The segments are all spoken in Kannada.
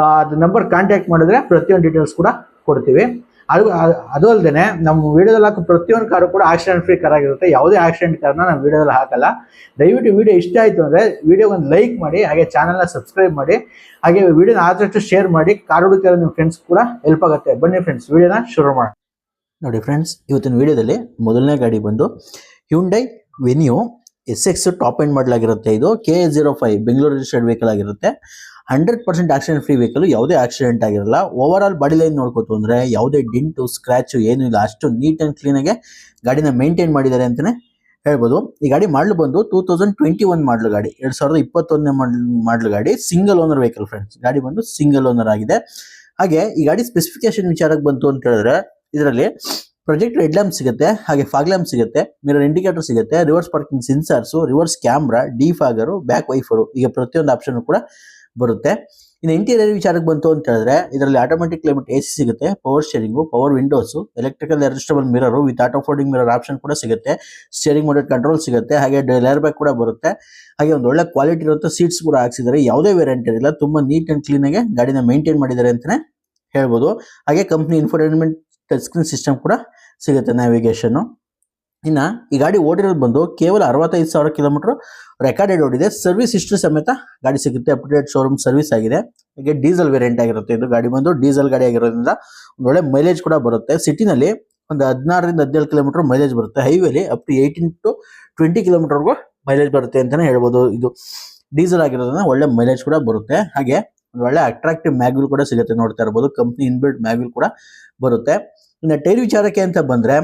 ಅದು ನಂಬರ್ ಕಾಂಟ್ಯಾಕ್ಟ್ ಮಾಡಿದ್ರೆ ಪ್ರತಿಯೊಂದು ಡೀಟೇಲ್ಸ್ ಕೂಡ ಕೊಡ್ತೀವಿ. ಅದು ಅದು- ಅಲ್ಲದೆ ನಮ್ಮ ವಿಡಿಯೋದಲ್ಲಿ ಹಾಕೋ ಪ್ರತಿಯೊಂದು ಕಾರು ಕೂಡ ಆಕ್ಸಿಡೆಂಟ್ ಫ್ರೀ ಕಾರ್ ಆಗಿರುತ್ತೆ. ಯಾವುದೇ ಆಕ್ಸಿಡೆಂಟ್ ಕಾರ್ನ ನಾವು ವಿಡಿಯೋದಲ್ಲಿ ಹಾಕಲ್ಲ. ದಯವಿಟ್ಟು ವಿಡಿಯೋ ಇಷ್ಟ ಆಯಿತು ಅಂದರೆ ವಿಡಿಯೋ ಒಂದು ಲೈಕ್ ಮಾಡಿ, ಹಾಗೆ ಚಾನಲ್ನ ಸಬ್ಸ್ಕ್ರೈಬ್ ಮಾಡಿ, ಹಾಗೆ ವಿಡಿಯೋನ ಆದಷ್ಟು ಶೇರ್ ಮಾಡಿ ಕಾರ್ ಹುಡುಕಿರೋ ನಿಮ್ಮ ಫ್ರೆಂಡ್ಸ್ ಕೂಡ ಹೆಲ್ಪ್ ಆಗುತ್ತೆ. ಬನ್ನಿ ಫ್ರೆಂಡ್ಸ್ ವಿಡಿಯೋನ ಶುರು ಮಾಡೋಣ. ನೋಡಿ ಫ್ರೆಂಡ್ಸ್ ಇವತ್ತಿನ ವಿಡಿಯೋದಲ್ಲಿ ಮೊದಲನೇ ಗಾಡಿ ಬಂದು Hyundai Venue S X top end ಮಾಡಲಾಗಿರುತ್ತೆ ಇದು. K zero five Bengaluru registered vehicle ಆಗಿರುತ್ತೆ. Hundred percent accident free vehicle, ಯಾವುದೇ ಆಕ್ಸಿಡೆಂಟ್ ಆಗಿರಲ್ಲ. ಓವರ್ ಆಲ್ ಬಾಡಿ ಲೈನ್ ನೋಡ್ಕೋತು ಅಂದರೆ ಯಾವುದೇ ಡಿಂಟು ಸ್ಕ್ರಾಚ್ ಏನೂ ಇಲ್ಲ. ಅಷ್ಟು ನೀಟ್ ಆ್ಯಂಡ್ ಕ್ಲೀನಾಗೆ ಗಾಡಿನ ಮೇಂಟೈನ್ ಮಾಡಿದ್ದಾರೆ ಅಂತಲೇ ಹೇಳ್ಬೋದು. ಈ ಗಾಡಿ ಮಾಡಲು ಬಂದು ಟೂ ತೌಸಂಡ್ ಟ್ವೆಂಟಿ ಒನ್ ಮಾಡಲು ಗಾಡಿ. ಎರಡು ಸಾವಿರದ ಇಪ್ಪತ್ತೊಂದನೇ ಮಾಡಲು ಗಾಡಿ ಸಿಂಗಲ್ ಓನರ್ ವೆಹಿಕಲ್ ಫ್ರೆಂಡ್ಸ್ ಗಾಡಿ ಬಂದು ಸಿಂಗಲ್ ಓನರ್ ಆಗಿದೆ. ಹಾಗೆ ಈ ಗಾಡಿ ಸ್ಪೆಸಿಫಿಕೇಶನ್ ವಿಚಾರಕ್ಕೆ ಬಂತು ಅಂತ ಹೇಳಿದ್ರೆ, ಇದರಲ್ಲಿ ಪ್ರೊಜೆಕ್ಟ್ ರೆಡ್ ಲ್ಯಾಂಪ್ ಸಿಗುತ್ತೆ, ಹಾಗೆ ಫಾಗ್ ಲ್ಯಾಂಪ್ ಸಿಗುತ್ತೆ ಮಿರರ್ ಇಂಡಿಕೇಟರ್ ಸಿಗುತ್ತೆ reverse parking sensors reverse camera defogger back wiper ಈಗ ಪ್ರತಿಯೊಂದು ಆಪ್ಷನ್ ಕೂಡ ಬರುತ್ತೆ. ಇನ್ನು ಇಂಟೀರಿಯರ್ ವಿಚಾರಕ್ಕೆ ಬಂತು ಅಂತ ಹೇಳಿದ್ರೆ, ಇದರಲ್ಲಿ ಆಟೋಮೆಟಿಕ್ ಕ್ಲೈಮೇಟ್ ಎ ಸಿ ಸಿಗುತ್ತೆ power steering power windows electrical adjustable mirror with auto folding mirror option ಕೂಡ ಸಿಗುತ್ತೆ. ಸ್ಟೇರಿಂಗ್ ಮೋಡೆಡ್ ಕಂಟ್ರೋಲ್ ಸಿಗುತ್ತೆ, ಹಾಗೆ ಲೇರ್ ಬ್ಯಾಗ್ ಕೂಡ ಬರುತ್ತೆ. ಹಾಗೆ ಒಂದು ಒಳ್ಳೆ ಕ್ವಾಲಿಟಿ ಇರುವಂಥ ಸೀಟ್ಸ್ ಕೂಡ ಹಾಕ್ಸಿದ್ದಾರೆ. ಯಾವುದೇ ವೇರಿಯಂಟ್ ಇರಲಿಲ್ಲ ತುಂಬಾ ನೀಟ್ ಅಂಡ್ ಕ್ಲೀನ್ ಆಗಿ ಗಾಡಿನ ಮೇಂಟೈನ್ ಮಾಡಿದ್ದಾರೆ ಅಂತಾನೆ ಹೇಳ್ಬೋದು. ಹಾಗೆ company infotainment touch screen system ಕೂಡ ಸಿಗುತ್ತೆ ನ್ಯಾವಿಗೇಷನ್ ಇನ್ನ ಈ ಗಾಡಿ ಓಡಿರೋದು ಬಂದು ಕೇವಲ ಅರವತ್ತೈದು ಸಾವಿರ ಕಿಲೋಮೀಟರ್ ರೆಕಾರ್ಡೆಡ್ ಓಡಿದೆ. ಸರ್ವಿಸ್ ಹಿಸ್ಟ್ರಿ ಸಮೇತ ಗಾಡಿ ಸಿಗುತ್ತೆ. ಅಪ್ಡೇಟ್ ಶೋರೂಮ್ ಸರ್ವಿಸ್ ಆಗಿದೆ. ಹೀಗೆ ಡೀಸೆಲ್ ವೇರಿಯಂಟ್ ಆಗಿರುತ್ತೆ ಇದು ಗಾಡಿ ಬಂದು. ಡೀಸೆಲ್ ಗಾಡಿ ಆಗಿರೋದ್ರಿಂದ ಒಳ್ಳೆ ಮೈಲೇಜ್ ಕೂಡ ಬರುತ್ತೆ. ಸಿಟಿನಲ್ಲಿ ಒಂದು ಹದಿನಾರರಿಂದ ಹದಿನೇಳು ಕಿಲೋಮೀಟರ್ ಮೈಲೇಜ್ ಬರುತ್ತೆ. ಹೈವೇಲಿ up to eighteen to twenty ಕಿಲೋಮೀಟರ್ಗೂ mileage ಬರುತ್ತೆ ಅಂತಾನೆ ಹೇಳ್ಬೋದು ಇದು. ಡೀಸೆಲ್ ಆಗಿರೋದ್ರಿಂದ ಒಳ್ಳೆ ಮೈಲೇಜ್ ಕೂಡ ಬರುತ್ತೆ. ಹಾಗೆ ಒಂದು ಒಳ್ಳೆ ಅಟ್ರಾಕ್ಟಿವ್ ಮ್ಯಾಗ್ವಿಲ್ ಕೂಡ ಸಿಗುತ್ತೆ ನೋಡ್ತಾ ಇರ್ಬೋದು. ಕಂಪ್ನಿ ಇನ್ಬಿಲ್ಡ್ ಮ್ಯಾಗ್ವಿಲ್ ಕೂಡ ಬರುತ್ತೆ. ಇನ್ನು ಟೈರ್ ವಿಚಾರಕ್ಕೆ ಅಂತ ಬಂದ್ರೆ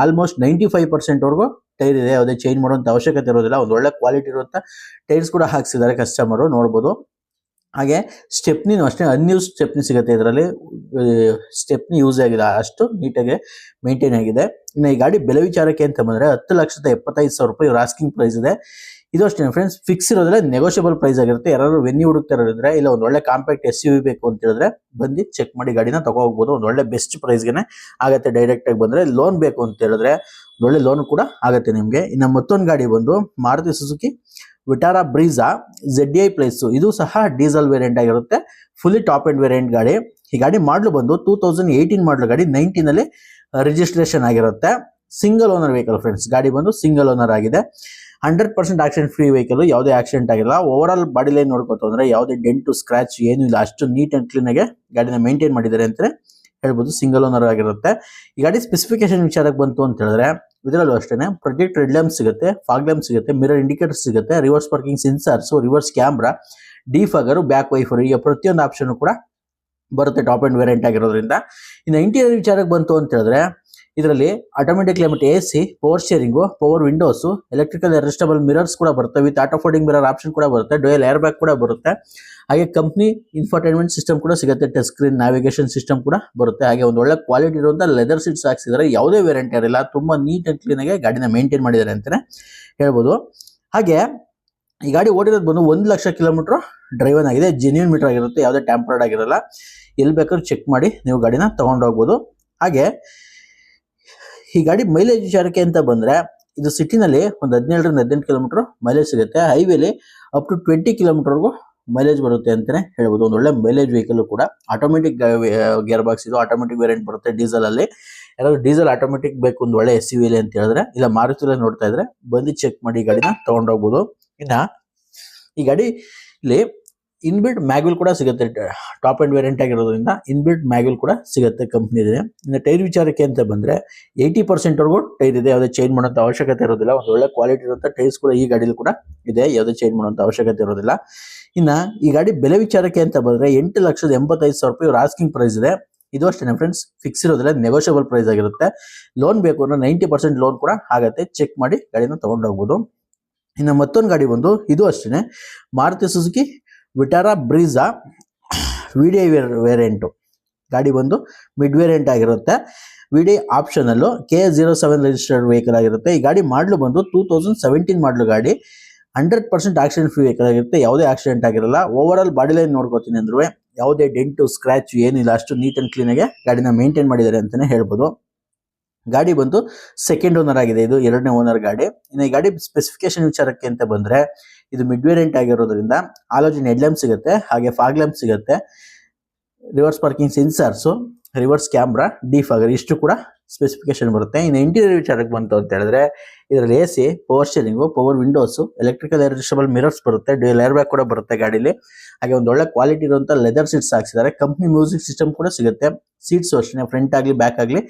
ಆಲ್ಮೋಸ್ಟ್ ನೈಂಟಿ ಫೈವ್ ಪರ್ಸೆಂಟ್ ವರೆಗೂ ಟೈರ್ ಇದೆ. ಯಾವುದೇ ಚೇಂಜ್ ಮಾಡುವಂಥ ಅವಶ್ಯಕತೆ ಇರೋದಿಲ್ಲ. ಒಂದು ಒಳ್ಳೆ ಕ್ವಾಲಿಟಿ ಇರುವಂಥ ಟೈರ್ಸ್ ಕೂಡ ಹಾಕ್ಸಿದ್ದಾರೆ ಕಸ್ಟಮರು ನೋಡ್ಬೋದು. ಹಾಗೆ ಸ್ಟೆಪ್ನಿನೂ ಅಷ್ಟೇ ಅನ್ಯೂಸ್ ಸ್ಟೆಪ್ನಿ ಸಿಗುತ್ತೆ ಇದರಲ್ಲಿ. ಸ್ಟೆಪ್ನಿ ಯೂಸ್ ಆಗಿದೆ. ಅಷ್ಟು ನೀಟಾಗಿ ಮೇಂಟೈನ್ ಆಗಿದೆ. ಇನ್ನು ಈ ಗಾಡಿ ಬೆಲೆ ವಿಚಾರಕ್ಕೆ ಅಂತ ಬಂದ್ರೆ ಹತ್ತು ಲಕ್ಷದ ಎಪ್ಪತ್ತೈದು ಸಾವಿರ ರೂಪಾಯಿ ಇವ್ರ ಆಸ್ಕಿಂಗ್ ಪ್ರೈಸ್ ಇದೆ. ಇದು ಅಷ್ಟೇ ಫ್ರೆಂಡ್ಸ್ ಫಿಕ್ಸ್ ಇರೋದ್ರೆ ನೆಗೋಷಿಯಬಲ್ ಪ್ರೈಸ್ ಆಗಿರುತ್ತೆ. ಯಾರು ವೆನ್ಯೂ ಹುಡುಕ್ತಾ ಇರೋದ್ರೆ ಇಲ್ಲ ಒಂದು ಒಳ್ಳೆ ಕಾಂಪ್ಯಾಕ್ಟ್ ಎಸ್ ಯು ಬೇಕು ಅಂತ ಹೇಳಿದ್ರೆ ಬಂದು ಚೆಕ್ ಮಾಡಿ ಗಾಡಿನ ತಗೋಬಹುದು. ಒಂದು ಒಳ್ಳೆ ಬೆಸ್ಟ್ ಪ್ರೈಸ್ಗೆ ಆಗತ್ತೆ ಡೈರೆಕ್ಟ್ ಆಗಿ ಬಂದ್ರೆ. ಲೋನ್ ಬೇಕು ಅಂತ ಹೇಳಿದ್ರೆ ಒಳ್ಳೆ ಲೋನ್ ಕೂಡ ಆಗತ್ತೆ ನಿಮಗೆ. ಇನ್ನು ಮತ್ತೊಂದು ಗಾಡಿ ಬಂದು Maruti Suzuki Vitara Brezza Z I plus ಇದು ಸಹ ಡೀಸೆಲ್ ವೇರಿಯಂಟ್ ಆಗಿರುತ್ತೆ. ಫುಲ್ಲಿ ಟಾಪ್ ಅಂಡ್ ವೇರಿಯಂಟ್ ಗಾಡಿ. ಈ ಗಾಡಿ ಮಾಡಲು ಬಂದು ಟೂ ತೌಸಂಡ್ ಏಯ್ಟೀನ್ ಮಾಡಲು ಗಾಡಿ ನೈನ್ಟೀನ್ ಅಲ್ಲಿ ರಿಜಿಸ್ಟ್ರೇಷನ್ ಆಗಿರುತ್ತೆ. ಸಿಂಗಲ್ ಓನರ್ ವೆಹಿಕಲ್ ಫ್ರೆಂಡ್ಸ್ ಗಾಡಿ ಬಂದು ಸಿಂಗಲ್ ಓನರ್ ಆಗಿದೆ. Hundred percent accident free vehicle ಯಾವುದೇ ಆಕ್ಸಿಡೆಂಟ್ ಆಗಿಲ್ಲ. ಓವರ್ ಆಲ್ ಬಾಡಿ ಲೈನ್ ನೋಡ್ಕೋತು ಅಂದ್ರೆ ಯಾವುದೇ ಡೆಂಟು ಸ್ಕ್ರಾಚ್ ಏನು ಇಲ್ಲ. ಅಷ್ಟು ನೀಟ್ ಅಂಡ್ ಕ್ಲೀನ್ ಆಗಿ ಗಾಡಿನ ಮೇಂಟೈನ್ ಮಾಡಿದ್ದಾರೆ ಅಂತಾನೆ ಹೇಳ್ಬೋದು. ಸಿಂಗಲ್ ಓನರ್ ಆಗಿರುತ್ತೆ. ಈ ಗಾಡಿ ಸ್ಪೆಸಿಫಿಕೇಶನ್ ವಿಚಾರಕ್ಕೆ ಬಂತು ಅಂತ ಹೇಳಿದ್ರೆ, ಇದರಲ್ಲೂ ಅಷ್ಟೇ ಪ್ರೊಜೆಕ್ಟ್ ರೆಡ್ ಲ್ಯಾಂಪ್ ಸಿಗುತ್ತೆ ಫಾಗ್ ಲ್ಯಾಂಪ್ ಸಿಗುತ್ತೆ ಮಿರರ್ ಇಂಡಿಕೇಟರ್ ಸಿಗುತ್ತೆ reverse parking sensors reverse camera defogger back wiper ಈಗ ಪ್ರತಿಯೊಂದು ಆಪ್ಷನ್ ಕೂಡ ಬರುತ್ತೆ ಟಾಪ್ ಅಂಡ್ ವೇರಿಯಂಟ್ ಆಗಿರೋದ್ರಿಂದ. ಇನ್ನು ಇಂಟೀರಿಯರ್ ವಿಚಾರಕ್ಕೆ ಬಂತು ಅಂತ ಹೇಳಿದ್ರೆ, ಇದರಲ್ಲಿ automatic climate A C power steering power windows electrical adjustable mirrors ಕೂಡ ಬರುತ್ತೆ. With auto folding mirror option ಕೂಡ ಬರುತ್ತೆ. ಡೋಯಲ್ ಏರ್ ಬ್ಯಾಗ್ ಕೂಡ ಬರುತ್ತೆ. ಹಾಗೆ ಕಂಪ್ನಿ ಇನ್ಫರ್ಟೈನ್ಮೆಂಟ್ ಸಿಸ್ಟಮ್ ಕೂಡ ಸಿಗುತ್ತೆ. ಟಚ್ ಸ್ಕ್ರೀನ್ ನ್ಯಾವಿಗೇಷನ್ ಸಿಸ್ಟಮ್ ಕೂಡ ಬರುತ್ತೆ. ಹಾಗೆ ಒಂದು ಒಳ್ಳೆ ಕ್ವಾಲಿಟಿ ಇರುವಂಥ ಲೆದರ್ ಸೀಟ್ಸ್ ಹಾಕ್ಸಿದ್ದಾರೆ ಯಾವುದೇ ವೇರಿಯಂಟ್ ಇರಲ್ಲ ತುಂಬಾ ನೀಟ್ ಆ್ಯಂಡ್ ಕ್ಲೀನ್ ಆಗಿ ಗಾಡಿನ ಮೇಂಟೈನ್ ಮಾಡಿದ್ದಾರೆ ಅಂತಲೇ ಹೇಳ್ಬೋದು. ಹಾಗೆ ಈ ಗಾಡಿ ಓಡಿರೋದು ಬಂದು ಒಂದು ಲಕ್ಷ ಕಿಲೋಮೀಟರ್ ಡ್ರೈವನ್ ಆಗಿದೆ. ಜೆನ್ಯೂನ್ ಮೀಟರ್ ಆಗಿರುತ್ತೆ, ಯಾವುದೇ ಟ್ಯಾಂಪರ್ಡ್ ಆಗಿರಲ್ಲ. ಎಲ್ಲಿ ಬೇಕಾದ್ರೂ ಚೆಕ್ ಮಾಡಿ ನೀವು ಗಾಡಿನ ತೊಗೊಂಡೋಗ್ಬೋದು ಹಾಗೆ, ಈ ಗಾಡಿ ಮೈಲೇಜ್ ವಿಚಾರಕ್ಕೆ ಅಂತ ಬಂದ್ರೆ, ಇದು ಸಿಟಿನಲ್ಲಿ ಒಂದು ಹದಿನೇಳರಿಂದ ಹದಿನೆಂಟು ಕಿಲೋಮೀಟರ್ ಮೈಲೇಜ್ ಸಿಗುತ್ತೆ. ಹೈವೇಲಿ ಅಪ್ ಟು ಟ್ವೆಂಟಿ ಕಿಲೋಮೀಟರ್ಗೂ ಮೈಲೇಜ್ ಬರುತ್ತೆ ಅಂತಲೇ ಹೇಳ್ಬೋದು. ಒಂದು ಒಳ್ಳೆ ಮೈಲೇಜ್ ವೆಹಿಕಲ್ ಕೂಡ. ಆಟೋಮೆಟಿಕ್ ಗೇರ್ ಬಾಕ್ಸ್ ಇದು ಆಟೋಮೆಟಿಕ್ ವೇರಿಯಂಟ್ ಬರುತ್ತೆ ಡೀಸೆಲ್ ಅಲ್ಲಿ. ಯಾರಾದ್ರು ಡೀಸೆಲ್ ಆಟೋಮೆಟಿಕ್ ಬೇಕು, ಒಂದು ಒಳ್ಳೆ ಎಸ್ ಯು ಅಂತ ಹೇಳಿದ್ರೆ, ಇಲ್ಲ ಮಾರುತಿಲೇ ನೋಡ್ತಾ ಇದ್ರೆ, ಬಂದು ಚೆಕ್ ಮಾಡಿ ಗಾಡಿನ ತಗೊಂಡೋಗ್ಬೋದು ಇನ್ನ ಈ ಗಾಡಿ ಇಲ್ಲಿ ಇನ್ಬಿಲ್ಟ್ ಮ್ಯಾಗ್ಯೂಲ್ ಕೂಡ ಸಿಗುತ್ತೆ. ಟಾಪ್ ಅಂಡ್ ವೇರಿಯಂಟ್ ಆಗಿರೋದ್ರಿಂದ ಇನ್ಬಿಲ್ಟ್ ಮ್ಯಾಗ್ಯೂಲ್ ಕೂಡ ಸಿಗುತ್ತೆ ಕಂಪ್ನಿ ಇದೆ ಇನ್ನು ಟೈರ್ ವಿಚಾರಕ್ಕೆ ಅಂತ ಬಂದ್ರೆ ಏಯ್ಟಿ ಪರ್ಸೆಂಟ್ ವರೆಗೂ ಟೈರ್ ಇದೆ. ಯಾವುದೇ ಚೇಂಜ್ ಮಾಡೋಂಥ ಅವಶ್ಯಕತೆ ಇರೋದಿಲ್ಲ. ಒಂದು ಒಳ್ಳೆ ಕ್ವಾಲಿಟಿ ಇರುವಂಥ ಟೈರ್ಸ್ ಕೂಡ ಈ ಗಾಡೀಲಿ ಕೂಡ ಇದೆ. ಯಾವುದೇ ಚೇಂಜ್ ಮಾಡೋಂಥ ಅವಶ್ಯಕತೆ ಇರೋದಿಲ್ಲ. ಇನ್ನ ಈ ಗಾಡಿ ಬೆಲೆ ವಿಚಾರಕ್ಕೆ ಅಂತ ಬಂದ್ರೆ ಎಂಟು ಲಕ್ಷದ ಎಂಬತ್ತೈದು ಸಾವಿರ ರೂಪಾಯಿ ಆಸ್ಕಿಂಗ್ ಪ್ರೈಸ್ ಇದೆ. ಇದು ಅಷ್ಟೇ ಫ್ರೆಂಡ್ಸ್ ಫಿಕ್ಸ್ ಇರೋದಿಲ್ಲ. ನೆಗೋಷಿಯಬಲ್ ಪ್ರೈಸ್ ಆಗಿರುತ್ತೆ. ಲೋನ್ ಬೇಕು ಅಂದ್ರೆ ನೈಂಟಿ ಪರ್ಸೆಂಟ್ ಲೋನ್ ಕೂಡ ಆಗುತ್ತೆ. ಚೆಕ್ ಮಾಡಿ ಗಾಡಿನ ತಗೊಂಡು ಹೋಗ್ಬೋದು. ಇನ್ನು ಮತ್ತೊಂದು ಗಾಡಿ ಬಂದು ಇದು ಅಷ್ಟೇ Maruti Suzuki, Vitara Brezza V D I variant. ಗಾಡಿ ಬಂದು ಮಿಡ್ ವೇರಿಯಂಟ್ ಆಗಿರುತ್ತೆ. V D optional K zero seven registered vehicle ಆಗಿರುತ್ತೆ. ಈ ಗಾಡಿ ಮಾಡಲು ಬಂದು ಟೂ ತೌಸಂಡ್ ಸೆವೆಂಟೀನ್ ಮಾಡಲು ಗಾಡಿ. Hundred percent accident free vehicle ಆಗಿರುತ್ತೆ. ಯಾವುದೇ ಆಕ್ಸಿಡೆಂಟ್ ಆಗಿರಲ್ಲ. ಓವರ್ ಆಲ್ ಬಾಡಿ ಲೈನ್ ನೋಡ್ಕೋತೀನಿ ಅಂದ್ರೂ ಯಾವುದೇ ಡೆಂಟು ಸ್ಕ್ರಾಚ್ ಏನಿಲ್ಲ. ಅಷ್ಟು ನೀಟ್ ಆ್ಯಂಡ್ ಕ್ಲೀನಾಗೆ ಗಾಡಿನ ಮೇಂಟೈನ್ ಮಾಡಿದ್ದಾರೆ ಅಂತಲೇ ಹೇಳ್ಬೋದು. ಗಾಡಿ ಬಂದು ಸೆಕೆಂಡ್ ಓನರ್ ಆಗಿದೆ. ಇದು ಎರಡನೇ ಓನರ್ ಗಾಡಿ. ಇನ್ನು ಈ ಗಾಡಿ ಸ್ಪೆಸಿಫಿಕೇಶನ್ ವಿಚಾರಕ್ಕೆ ಅಂತ ಬಂದ್ರೆ, ಇದು ಮಿಡ್ ವೇರಿಯಂಟ್ ಆಗಿರೋದ್ರಿಂದ ಆಲೋಜನ್ ಹೆಡ್ ಲ್ಯಾಂಪ್ ಸಿಗುತ್ತೆ, ಹಾಗೆ ಫಾಗ್ ಲ್ಯಾಂಪ್ ಸಿಗುತ್ತೆ reverse parking sensors reverse camera defogger ಇಷ್ಟು ಕೂಡ ಸ್ಪೆಸಿಫಿಕೇಶನ್ ಬರುತ್ತೆ. ಇನ್ನು ಇಂಟೀರಿಯರ್ ವಿಚಾರಕ್ಕೆ ಬಂತು ಅಂತ ಹೇಳಿದ್ರೆ, ಇದರಲ್ಲಿ A C power steering power windows electrical adjustable mirrors ಬರುತ್ತೆ. ಡ್ಯೂಯಲ್ ಏರ್ ಬ್ಯಾಗ್ ಕೂಡ ಬರುತ್ತೆ ಗಾಡಿಲಿ. ಹಾಗೆ ಒಂದು ಒಳ್ಳೆ ಕ್ವಾಲಿಟಿ ಇರುವಂಥ ಲೆದರ್ ಸೀಟ್ಸ್ ಹಾಕ್ಸಿದ್ದಾರೆ. ಕಂಪ್ನಿ ಮ್ಯೂಸಿಕ್ ಸಿಸ್ಟಮ್ ಕೂಡ ಸಿಗುತ್ತೆ. ಸೀಟ್ಸ್ ಅಷ್ಟೇ ಫ್ರಂಟ್ ಆಗಲಿ ಬ್ಯಾಕ್ ಆಗಲಿ,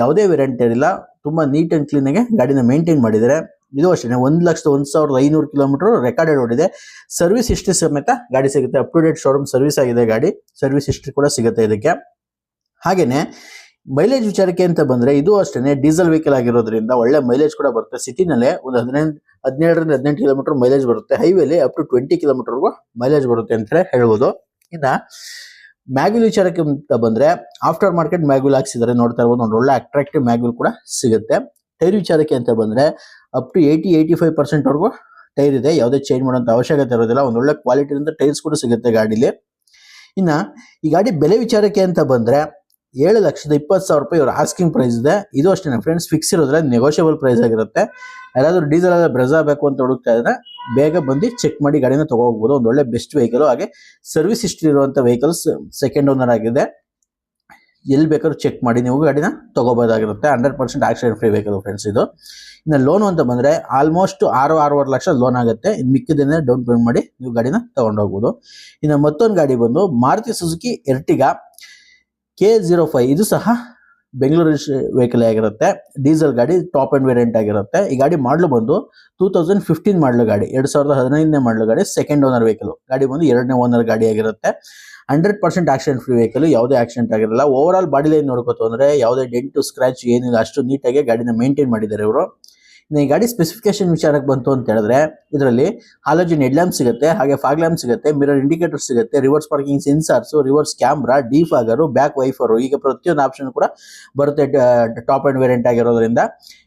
ಯಾವುದೇ ವೆರೈಂಟಿ ಇರಲಿಲ್ಲ ತುಂಬಾ ನೀಟ್ ಆ್ಯಂಡ್ ಕ್ಲೀನಾಗೆ ಗಾಡಿನ ಮೇಂಟೈನ್ ಮಾಡಿದ್ದಾರೆ. ಇದು ಅಷ್ಟೇ ಒಂದು ಲಕ್ಷದ ಒಂದು ಸಾವಿರದ ಐನೂರು ಕಿಲೋಮೀಟರ್ ರೆಕಾರ್ಡೆಡ್ ಓಡಿದೆ ಸರ್ವಿಸ್ ಹಿಸ್ಟ್ರಿ ಸಮೇತ ಗಾಡಿ ಸಿಗುತ್ತೆ. Up to date showroom service ಆಗಿದೆ ಗಾಡಿ. ಸರ್ವಿಸ್ ಹಿಸ್ಟ್ರಿ ಕೂಡ ಸಿಗುತ್ತೆ ಇದಕ್ಕೆ. ಹಾಗೇನೆ ಮೈಲೇಜ್ ವಿಚಾರಕ್ಕೆ ಅಂತ ಬಂದರೆ ಇದು ಅಷ್ಟೇ ಡೀಸೆಲ್ ವೆಹಿಕಲ್ ಆಗಿರೋದ್ರಿಂದ ಒಳ್ಳೆ ಮೈಲೇಜ್ ಕೂಡ ಬರುತ್ತೆ. ಸಿಟಿನಲ್ಲೇ ಒಂದು ಹದಿನೆಂಟು, ಹದಿನೇಳರಿಂದ ಹದಿನೆಂಟು ಕಿಲೋಮೀಟರ್ ಮೈಲೇಜ್ ಬರುತ್ತೆ. ಹೈವೇಲಿ ಅಪ್ ಟು ಟ್ವೆಂಟಿ ಕಿಲೋಮೀಟರ್ಗೂ ಮೈಲೇಜ್ ಬರುತ್ತೆ ಅಂತ ಹೇಳ್ಬೋದು. ಇನ್ನ ಮ್ಯಾಗ್ಯೂಲ್ ವಿಚಾರಕ್ಕೆ ಅಂತ ಬಂದರೆ ಆಫ್ಟರ್ ಮಾರ್ಕೆಟ್ ಮ್ಯಾಗ್ಯೂಲ್ ಹಾಕ್ಸಿದ್ದಾರೆ ನೋಡ್ತಾ ಇರ್ಬೋದು, ಒಂದು ಒಳ್ಳೆ ಅಟ್ರಾಕ್ಟಿವ್ ಮ್ಯಾಗ್ಯೂಲ್ ಕೂಡ ಸಿಗುತ್ತೆ. ಟೈರ್ ವಿಚಾರಕ್ಕೆ ಅಂತ ಬಂದರೆ up to eighty eighty five percent ವರೆಗೂ ಟೈರ್ ಇದೆ. ಯಾವುದೇ ಚೇಂಜ್ ಮಾಡೋಂಥ ಅವಶ್ಯಕತೆ ಇರೋದಿಲ್ಲ. ಒಂದು ಒಳ್ಳೆ ಕ್ವಾಲಿಟಿಯಿಂದ ಟೈರ್ಸ್ ಕೂಡ ಸಿಗುತ್ತೆ ಗಾಡೀಲಿ. ಇನ್ನ ಈ ಗಾಡಿ ಬೆಲೆ ವಿಚಾರಕ್ಕೆ ಅಂತ ಬಂದ್ರೆ ಏಳು ಲಕ್ಷದ ಇಪ್ಪತ್ತು ಸಾವಿರ ರೂಪಾಯಿ ಇವ್ರ ಆಸ್ಕಿಂಗ್ ಪ್ರೈಸ್ ಇದೆ. ಇದು ಅಷ್ಟೇ ಫ್ರೆಂಡ್ಸ್ ಫಿಕ್ಸ್ ಇರೋದ್ರೆ ನೆಗೋಷಿಯಬಲ್ ಪ್ರೈಸ್ ಆಗಿರುತ್ತೆ. ಯಾರಾದರೂ ಡೀಸೆಲ್ ಎಲ್ಲ ಬ್ರೆಜಾ ಬೇಕು ಅಂತ ಹುಡುಕ್ತಾ ಇದ್ರೆ ಬೇಗ ಬಂದು ಚೆಕ್ ಮಾಡಿ ಗಾಡಿನ ತೊಗೋಗ್ಬೋದು ಒಂದು ಒಳ್ಳೆ ಬೆಸ್ಟ್ ವೆಹಿಕಲ್ ಹಾಗೆ ಸರ್ವಿಸ್ ಹಿಸ್ಟ್ರಿ ಇರುವಂಥ ವೆಹಿಕಲ್ಸ್ ಸೆಕೆಂಡ್ ಓನರ್ ಆಗಿದೆ. ಎಲ್ಲಿ ಬೇಕಾದ್ರೂ ಚೆಕ್ ಮಾಡಿ ನೀವು ಗಾಡಿನ ತಗೋಬೋದಾಗಿರುತ್ತೆ hundred percent accident free vehicle friends ಇದು. ಇನ್ನು ಲೋನ್ ಅಂತ ಬಂದರೆ ಆಲ್ಮೋಸ್ಟ್ ಆರು, ಆರೂವರೆ ಲಕ್ಷ ಲೋನ್ ಆಗುತ್ತೆ. ಇನ್ನು ಮಿಕ್ಕಿದ್ದೇನೆ ಡೌನ್ ಪೇಮೆಂಟ್ ಮಾಡಿ ನೀವು ಗಾಡಿನ ತೊಗೊಂಡೋಗ್ಬೋದು. ಇನ್ನು ಮತ್ತೊಂದು ಗಾಡಿ ಬಂದು Maruti Suzuki Ertiga K zero five ಇದು ಸಹ ಬೆಂಗಳೂರು ವೆಹಿಕಲ್ ಆಗಿರುತ್ತೆ. ಡೀಸೆಲ್ ಗಾಡಿ ಟಾಪ್ ಅಂಡ್ ವೇರಿಯಂಟ್ ಆಗಿರುತ್ತೆ. ಈ ಗಾಡಿ ಮಾಡಲು ಬಂದು ಟೂ ತೌಸಂಡ್ ಫಿಫ್ಟೀನ್ ಮಾಡಲು ಗಾಡಿ, ಎರಡು ಸಾವಿರದ ಹದಿನೈದನೇ ಮಾಡಲು ಗಾಡಿ ಸೆಕೆಂಡ್ ಓನರ್ ವೆಹಿಕಲ್ ಗಾಡಿ ಬಂದು ಎರಡನೇ ಓನರ್ ಗಾಡಿ ಆಗಿರುತ್ತೆ. Hundred percent accident free vehicle ಯಾವುದೇ ಆಕ್ಸಿಡೆಂಟ್ ಆಗಿರಲ್ಲ. ಓವರ್ ಆಲ್ ಬಾಡಿ ಲೈನ್ ನೋಡ್ಕೋತು ಅಂದ್ರೆ ಯಾವುದೇ ಡೆಂಟು ಸ್ಕ್ರಾಚ್ ಏನಿಲ್ಲ, ಅಷ್ಟು ನೀಟಾಗಿ ಗಾಡಿನ ಮೇಂಟೈನ್ ಮಾಡಿದ್ದಾರೆ ಇವರು. ಈ ಗಾಡಿ ಸ್ಪೆಸಿಫಿಕೇಶನ್ ವಿಚಾರಕ್ಕೆ ಬಂತು ಅಂತ ಹೇಳಿದ್ರೆ, ಇದರಲ್ಲಿ ಹಾಲೋಜಿನ್ ಹೆಡ್ಲ್ಯಾಂಪ್ ಸಿಗುತ್ತೆ, ಹಾಗೆ ಫಾಗ್ ಲ್ಯಾಂಪ್ ಸಿಗುತ್ತೆ ಮಿರರ್ ಇಂಡಿಕೇಟರ್ ಸಿಗುತ್ತೆ reverse parking sensors reverse camera defogger back wiper ಈಗ ಪ್ರತಿಯೊಂದು ಆಪ್ಷನ್ ಕೂಡ ಬರುತ್ತೆ ಟಾಪ್ ಅಂಡ್ ವೇರಿಯಂಟ್ ಆಗಿರೋದ್ರಿಂದ.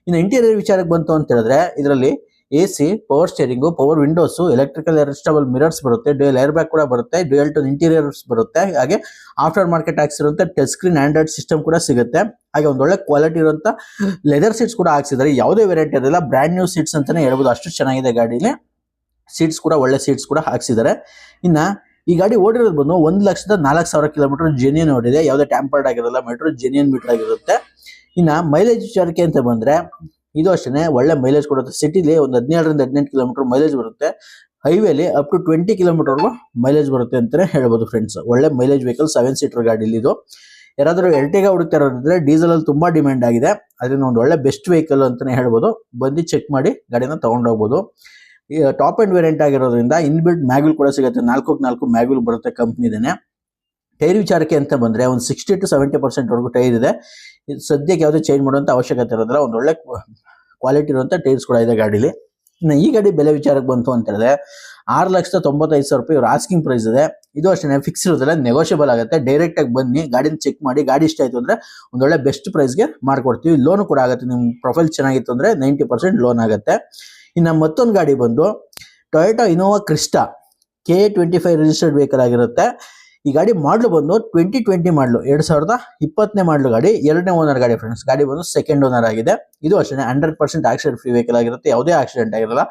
ಇನ್ನು ಇಂಟೀರಿಯರ್ ವಿಚಾರಕ್ಕೆ ಬಂತು ಅಂತ ಹೇಳಿದ್ರೆ, ಇದರಲ್ಲಿ A C power steering power windows electrical adjustable mirrors ಬರುತ್ತೆ ಡ್ಯೂಯಲ್ ಏರ್ ಬ್ಯಾಗ್ ಕೂಡ ಬರುತ್ತೆ ಡ್ಯೂಯಲ್ ಟು ಇಂಟೀರಿಯರ್ಸ್ ಬರುತ್ತೆ. ಹಾಗೆ ಆಫ್ಟರ್ ಮಾರ್ಕೆಟ್ ಹಾಕ್ಸಿರುವಂತ ಟಚ್ ಸ್ಕ್ರೀನ್ ಆಂಡ್ರಾಯ್ಡ್ ಸಿಸ್ಟಮ್ ಕೂಡ ಸಿಗುತ್ತೆ. ಹಾಗೆ ಒಂದು ಒಳ್ಳೆ ಕ್ವಾಲಿಟಿ ಇರುವಂಥ ಲೆದರ್ ಸೀಟ್ಸ್ ಕೂಡ ಹಾಕ್ಸಿದ್ದಾರೆ ಯಾವುದೇ ವೆರೈಟಿ ಇರಲ್ಲ ಬ್ರ್ಯಾಂಡ್ ನ್ಯೂ ಸೀಟ್ಸ್ ಅಂತಾನೆ ಹೇಳ್ಬೋದು. ಅಷ್ಟು ಚೆನ್ನಾಗಿದೆ ಗಾಡೀಲಿ. ಸೀಟ್ಸ್ ಕೂಡ ಒಳ್ಳೆ ಸೀಟ್ಸ್ ಕೂಡ ಹಾಕ್ಸಿದ್ದಾರೆ ಇನ್ನ ಈ ಗಾಡಿ ಓಡಿರೋದು ಬಂದು ಒಂದು ಲಕ್ಷದ ನಾಲ್ಕು ಸಾವಿರ ಕಿಲೋಮೀಟರ್ ಜೆನ್ಯನ್ ಓಡಿದೆ. ಯಾವುದೇ ಟ್ಯಾಂಪರ್ಡ್ ಆಗಿರಲ್ಲ ಮೀಟರ್ ಜೆನ್ಯನ್ ಮೀಟರ್ ಆಗಿರುತ್ತೆ. ಇನ್ನ ಮೈಲೇಜ್ ವಿಚಾರಕ್ಕೆ ಅಂತ ಬಂದ್ರೆ ಇದು ಅಷ್ಟೇ ಒಳ್ಳೆ ಮೈಲೇಜ್ ಕೊಡುತ್ತೆ. ಸಿಟಿಲಿ ಒಂದು ಹದಿನೇಳರಿಂದ ಹದಿನೆಂಟು ಕಿಲೋಮೀಟರ್ ಮೈಲೇಜ್ ಬರುತ್ತೆ. ಹೈವೇಲಿ ಅಪ್ ಟು ಟ್ವೆಂಟಿ ಕಿಲೋಮೀಟರ್ಗೂ ಮೈಲೇಜ್ ಬರುತ್ತೆ ಅಂತಾನೆ ಹೇಳ್ಬೋದು ಫ್ರೆಂಡ್ಸ್ ಒಳ್ಳೆ ಮೈಲೇಜ್ ವೆಹಿಕಲ್ ಸೆವೆನ್ ಸೀಟರ್ ಗಾಡಿಲಿ ಇದು. ಯಾರಾದರೂ ಎರ್ಟಿಗ ಡೀಸೆಲ್ ಅಲ್ಲಿ ತುಂಬಾ ಡಿಮ್ಯಾಂಡ್ ಆಗಿದೆ. ಅದರಿಂದ ಒಂದು ಒಳ್ಳೆ ಬೆಸ್ಟ್ ವೆಹಿಕಲ್ ಅಂತಾನೆ ಹೇಳ್ಬೋದು. ಬಂದು ಚೆಕ್ ಮಾಡಿ ಗಾಡಿನ ತಗೊಂಡೋಗ್ಬೋದು ಟಾಪ್ ಅಂಡ್ ವೇರಿಯಂಟ್ ಆಗಿರೋದ್ರಿಂದ ಇನ್ಬಿಲ್ಟ್ ಮ್ಯಾಗ್ಯೂಲ್ ಕೂಡ ಸಿಗುತ್ತೆ. ನಾಲ್ಕು ನಾಲ್ಕು ಮ್ಯಾಗ್ಯೂಲ್ ಬರುತ್ತೆ ಕಂಪ್ನಿದೇನೆ ಟೈರ್ ವಿಚಾರಕ್ಕೆ ಅಂತ ಬಂದ್ರೆ ಒಂದು ಸಿಕ್ಸ್ಟಿ ಟು ಸೆವೆಂಟಿ ಪರ್ಸೆಂಟ್ ವರೆಗೂ ಟೈರ್ ಇದೆ. ಸದ್ಯಕ್ಕೆ ಯಾವುದೇ ಚೇಂಜ್ ಮಾಡುವಂಥ ಅವಶ್ಯಕತೆ ಇರೋದಿಲ್ಲ. ಒಂದು ಒಳ್ಳೆ ಕ್ವಾಲಿಟಿ ಇರುವಂತ ಟೈರ್ಸ್ ಕೂಡ ಇದೆ ಗಾಡಿಲಿ. ಇನ್ನು ಈ ಗಾಡಿ ಬೆಲೆ ವಿಚಾರಕ್ಕೆ ಬಂತು ಅಂತ ಹೇಳಿದ್ರೆ ಆರು ಲಕ್ಷದ ತೊಂಬತ್ತೈದು ಸಾವಿರ ರೂಪಾಯಿ ಇವ್ರ ಆಸ್ಕಿಂಗ್ ಪ್ರೈಸ್ ಇದೆ. ಇದು ಅಷ್ಟೇ ಫಿಕ್ಸ್ ಇರೋದಿಲ್ಲ ನೆಗೋಷಿಯಬಲ್ ಆಗುತ್ತೆ. ಡೈರೆಕ್ಟ್ ಆಗಿ ಬನ್ನಿ, ಗಾಡಿನ ಚೆಕ್ ಮಾಡಿ, ಗಾಡಿ ಇಷ್ಟ ಆಯ್ತು ಅಂದ್ರೆ ಒಂದೊಳ್ಳೆ ಬೆಸ್ಟ್ ಪ್ರೈಸ್ಗೆ ಮಾಡ್ಕೊಡ್ತೀವಿ. ಲೋನ್ ಕೂಡ ಆಗುತ್ತೆ ನಿಮ್ಮ ಪ್ರೊಫೈಲ್ ಚೆನ್ನಾಗಿತ್ತು ಅಂದ್ರೆ ನೈಂಟಿ ಪರ್ಸೆಂಟ್ ಲೋನ್ ಆಗುತ್ತೆ. ಇನ್ನು ಮತ್ತೊಂದು ಗಾಡಿ ಬಂದು Toyota Innova Crysta K twenty five registered vehicle ಆಗಿರುತ್ತೆ. ಈ ಗಾಡಿ ಮಾಡ್ಲು ಬಂದು ಟ್ವೆಂಟಿ ಟ್ವೆಂಟಿ ಮಾಡಲು ಎರಡ್ ಸಾವಿರದ ಇಪ್ಪತ್ತನೇ ಮಾಡ್ಲು ಗಾಡಿ, ಎರಡನೇ ಓನರ್ ಗಾಡಿ ಫ್ರೆಂಡ್ಸ್ ಗಾಡಿ ಬಂದು ಸೆಕೆಂಡ್ ಓನರ್ ಆಗಿದೆ. ಇದು ಅಷ್ಟೇ hundred percent accident free vehicle ಆಗಿರುತ್ತೆ, ಯಾವುದೇ ಆಕ್ಸಿಡೆಂಟ್ ಆಗಿರಲ್ಲ.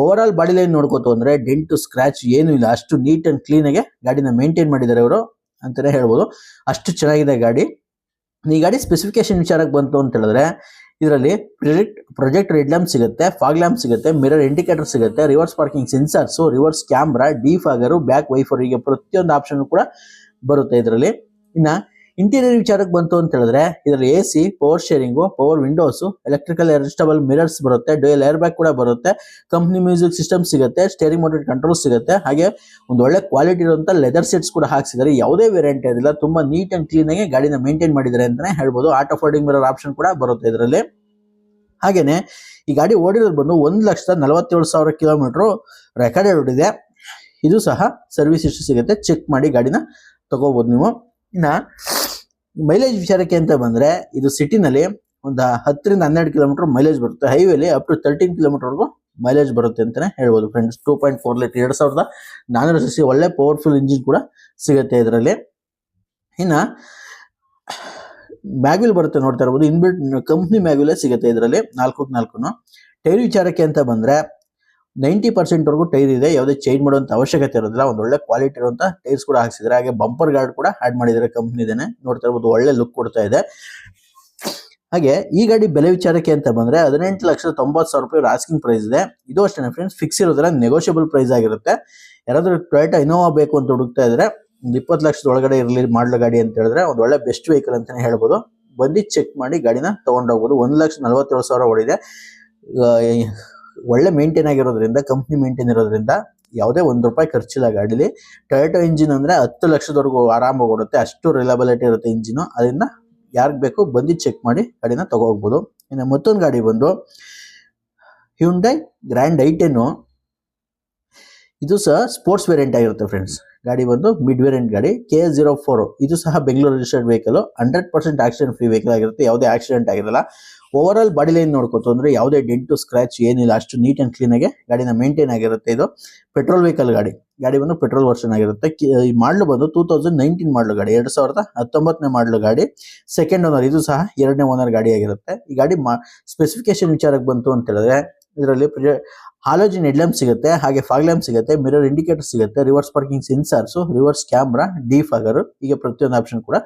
ಓವರ್ ಆಲ್ ಬಾಡಿ ಲೈನ್ ನೋಡ್ಕೋತು ಅಂದ್ರೆ ಡೆಂಟು ಸ್ಕ್ರಾಚ್ ಏನು ಇಲ್ಲ. ಅಷ್ಟು ನೀಟ್ ಕ್ಲೀನ್ ಆಗಿ ಗಾಡಿನ ಮೇಂಟೈನ್ ಮಾಡಿದ್ದಾರೆ ಅವರು ಅಂತಾನೆ ಹೇಳ್ಬೋದು. ಅಷ್ಟು ಚೆನ್ನಾಗಿದೆ ಗಾಡಿ. ಈ ಗಾಡಿ ಸ್ಪೆಸಿಫಿಕೇಶನ್ ವಿಚಾರಕ್ಕೆ ಬಂತು ಅಂತ ಹೇಳಿದ್ರೆ ಇದರಲ್ಲಿ ಪ್ರೊಜೆಕ್ಟ್ ಪ್ರೊಜೆಕ್ಟ್ ರೆಡ್ ಲ್ಯಾಂಪ್ ಸಿಗುತ್ತೆ ಫಾಗ್ ಲ್ಯಾಂಪ್ ಸಿಗುತ್ತೆ ಮಿರರ್ ಇಂಡಿಕೇಟರ್ ಸಿಗುತ್ತೆ reverse parking sensors reverse camera defogger back wiper ಹೀಗೆ ಪ್ರತಿಯೊಂದು ಆಪ್ಷನ್ ಕೂಡ ಬರುತ್ತೆ ಇದರಲ್ಲಿ. ಇನ್ನ ಇಂಟೀರಿಯರ್ ವಿಚಾರಕ್ಕೆ ಬಂತು ಅಂತ ಹೇಳಿದ್ರೆ, ಇದರಲ್ಲಿ A C power steering power windows electrical adjustable mirrors ಬರುತ್ತೆ ಡೋಯಲ್ ಏರ್ ಬ್ಯಾಗ್ ಕೂಡ ಬರುತ್ತೆ ಕಂಪ್ನಿ ಮ್ಯೂಸಿಕ್ ಸಿಸ್ಟಮ್ ಸಿಗುತ್ತೆ ಸ್ಟೇರಿಂಗ್ ಮೋಟರ್ ಕಂಟ್ರೋಲ್ ಸಿಗುತ್ತೆ, ಹಾಗೆ ಒಂದು ಒಳ್ಳೆ ಕ್ವಾಲಿಟಿ ಇರುವಂತ ಲೆದರ್ ಸೆಟ್ಸ್ ಕೂಡ ಹಾಕ್ಸಿದ್ದಾರೆ. ಯಾವುದೇ ವೇರಿಯಂಟ್ ಇರಲಿಲ್ಲ ತುಂಬಾ ನೀಟ್ ಕ್ಲೀನ್ ಆಗಿ ಗಾಡಿನ ಮೇಂಟೈನ್ ಮಾಡಿದ್ದಾರೆ ಅಂತಾನೆ ಹೇಳ್ಬೋದು. ಆಟೋ ಫೋಲ್ಡಿಂಗ್ ಮಿರರ್ ಆಪ್ಷನ್ ಕೂಡ ಬರುತ್ತೆ ಇದರಲ್ಲಿ. ಹಾಗೇನೆ, ಈ ಗಾಡಿ ಓಡಿರೋದು ಬಂದು ಒಂದು ಲಕ್ಷದ ನಲವತ್ತೇಳು ಸಾವಿರ ಕಿಲೋಮೀಟರ್ ರೆಕಾರ್ಡ್ ಓಡಿದೆ ಇದು. ಸಹ ಸರ್ವಿಸ್ ಇಷ್ಟು ಸಿಗುತ್ತೆ. ಚೆಕ್ ಮಾಡಿ ಗಾಡಿನ ತಗೋಬೋದು ನೀವು. ಇನ್ನ ಮೈಲೇಜ್ ವಿಚಾರಕ್ಕೆ ಅಂತ ಬಂದ್ರೆ, ಇದು ಸಿಟಿನಲ್ಲಿ ಒಂದು ಹತ್ತರಿಂದ ಹನ್ನೆರಡು ಕಿಲೋಮೀಟರ್ ಮೈಲೇಜ್ ಬರುತ್ತೆ. ಹೈವೇಲಿ ಅಪ್ ಟು ತರ್ಟೀನ್ ಕಿಲೋಮೀಟರ್ವರೆಗೂ ಮೈಲೇಜ್ ಬರುತ್ತೆ ಅಂತಾನೆ ಹೇಳ್ಬೋದು friends two point four litre ಎರಡು ಸಾವಿರದ ನಾನ್ನೂರು ಸಿ ಒಳ್ಳೆ ಪವರ್ಫುಲ್ ಇಂಜಿನ್ ಕೂಡ ಸಿಗುತ್ತೆ ಇದರಲ್ಲಿ. ಇನ್ನು ಮ್ಯಾಗ್ವಿಲ್ ಬರುತ್ತೆ ನೋಡ್ತಾ ಇರ್ಬೋದು. ಇನ್ಬಿಲ್ಟ್ ಕಂಪ್ನಿ ಮ್ಯಾಗ್ವಿಲೇ ಸಿಗುತ್ತೆ ಇದರಲ್ಲಿ ನಾಲ್ಕು ನಾಲ್ಕು ಟೈರ್ ವಿಚಾರಕ್ಕೆ ಅಂತ ಬಂದ್ರೆ ನೈಂಟಿ ಪರ್ಸೆಂಟ್ ವರೆಗೂ ಟೈರ್ ಇದೆ. ಯಾವುದೇ ಚೇಂಜ್ ಮಾಡುವಂತ ಅವಶ್ಯಕತೆ ಇರೋದಿಲ್ಲ. ಒಂದು ಒಳ್ಳೆ ಕ್ವಾಲಿಟಿ ಇರುವಂತ ಟೈರ್ಸ್ ಕೂಡ ಹಾಕ್ಸಿದ್ದಾರೆ ಹಾಗೆ ಬಂಪರ್ ಗಾರ್ಡ್ ಕೂಡ ಆಡ್ ಮಾಡಿದ್ದಾರೆ ಕಂಪ್ನಿದೇನೆ ನೋಡ್ತಾ ಇರ್ಬೋದು, ಒಳ್ಳೆ ಲುಕ್ ಕೊಡ್ತಾ ಇದೆ. ಹಾಗೆ ಈ ಗಾಡಿ ಬೆಲೆ ವಿಚಾರಕ್ಕೆ ಅಂತ ಬಂದ್ರೆ ಹದಿನೆಂಟು ಲಕ್ಷದ ತೊಂಬತ್ತು ಸಾವಿರ ರೂಪಾಯಿ ಆಸ್ಕಿಂಗ್ ಪ್ರೈಸ್ ಇದೆ. ಇದು ಅಷ್ಟೇ ಫ್ರೆಂಡ್ಸ್ ಫಿಕ್ಸ್ ಇರೋದಿಲ್ಲ ನೆಗೋಷಿಯಬಲ್ ಪ್ರೈಸ್ ಆಗಿರುತ್ತೆ. ಯಾರಾದ್ರೂ ಟೊಯೋಟಾ ಇನೋವಾ ಬೇಕು ಅಂತ ಹುಡುಕ್ತಾ ಇದ್ರೆ ಒಂದು ಇಪ್ಪತ್ತು ಲಕ್ಷದ ಒಳಗಡೆ ಇರಲಿ ಮಾಡಲು ಗಾಡಿ ಅಂತ ಹೇಳಿದ್ರೆ ಒಂದು ಒಳ್ಳೆ ಬೆಸ್ಟ್ ವೆಹಿಕಲ್ ಅಂತಾನೆ ಹೇಳ್ಬೋದು. ಬಂದು ಚೆಕ್ ಮಾಡಿ ಗಾಡಿನ ತಗೊಂಡೋಗ್ಬೋದು ಒಂದು ಲಕ್ಷ ನಲ್ವತ್ತೇಳು ಸಾವಿರ ಓಡಿದೆ. ಒಳ್ಳೆ ಮೇಂಟೈನ್ ಆಗಿರೋದ್ರಿಂದ ಕಂಪ್ನಿ ಮೇಂಟೈನ್ ಇರೋದ್ರಿಂದ ಯಾವುದೇ ಒಂದು ರೂಪಾಯಿ ಖರ್ಚಿಲ್ಲ ಗಾಡೀಲಿ ಟೊಯೋಟೋ ಇಂಜಿನ್ ಅಂದರೆ ಹತ್ತು ಲಕ್ಷದವರೆಗೂ ಆರಾಮಾಗಿ ಓಡುತ್ತೆ, ಅಷ್ಟು ರಿಲಯಬಿಲಿಟಿ ಇರುತ್ತೆ ಇಂಜಿನು ಅದರಿಂದ ಯಾರಿಗೆ ಬೇಕು ಬಂದು ಚೆಕ್ ಮಾಡಿ ಗಾಡಿನ ತಗೋಗ್ಬೋದು ಇನ್ನು ಮತ್ತೊಂದು ಗಾಡಿ ಬಂದು ಹ್ಯುಂಡೈ ಗ್ರ್ಯಾಂಡ್ ಐಟೆನ್ನು. ಇದು ಸಹ ಸ್ಪೋರ್ಟ್ಸ್ ವೇರಿಯಂಟ್ ಆಗಿರುತ್ತೆ ಫ್ರೆಂಡ್ಸ್ ಗಾಡಿ ಬಂದು ಮಿಡ್ ವೇರಿಯಂಟ್ ಗಾಡಿ ಕೆ ಜೀರೋ ಫೋರ್ ಇದು ಸಹ Bengaluru registered vehicle hundred percent accident free vehicle ಆಗಿರುತ್ತೆ, ಯಾವುದೇ ಆಕ್ಸಿಡೆಂಟ್ ಆಗಿರಲ್ಲ. ಓವರ್ ಆಲ್ ಬಾಡಿ ಲೈನ್ ನೋಡ್ಕೋತು ಅಂದ್ರೆ ಯಾವುದೇ ಡೆಂಟು ಸ್ಕ್ರಾಚ್ ಏನಿಲ್ಲ. ಅಷ್ಟು ನೀಟ್ ಕ್ಲೀನ್ ಆಗಿ ಗಾಡಿನ ಮೇಂಟೈನ್ ಆಗಿರುತ್ತೆ ಇದು. ಪೆಟ್ರೋಲ್ ವೆಹಿಕಲ್ ಗಾಡಿ. ಗಾಡಿ ಬಂದು ಪೆಟ್ರೋಲ್ ವರ್ಷನ್ ಆಗಿರುತ್ತೆ. ಈ ಮಾಡಲು ಬಂದು ಟೂ ತೌಸಂಡ್ ನೈನ್ಟೀನ್ ಮಾಡಲು ಗಾಡಿ. ಎರಡು ಸಾವಿರದ ಹತ್ತೊಂಬತ್ತನೇ ಮಾಡಲು ಗಾಡಿ. ಸೆಕೆಂಡ್ ಓನರ್ ಇದು ಸಹ ಎರಡನೇ ಓನರ್ ಗಾಡಿ ಆಗಿರುತ್ತೆ. ಈ ಗಾಡಿ ಸ್ಪೆಸಿಫಿಕೇಶನ್ ವಿಚಾರಕ್ಕೆ ಬಂತು ಅಂತ ಹೇಳಿದ್ರೆ, ಇದರಲ್ಲಿ ಹಾಲೋಜಿನ್ ಹೆಡ್ಲ್ಯಾಂಪ್ ಸಿಗುತ್ತೆ, ಹಾಗೆ ಲ್ಯಾಂಪ್ ಸಿಗುತ್ತೆ ಮಿರರ್ ಇಂಡಿಕೇಟರ್ ಸಿಗುತ್ತೆ reverse parking sensors reverse camera defogger ಹೀಗೆ ಪ್ರತಿಯೊಂದು ಆಪ್ಷನ್ ಕೂಡ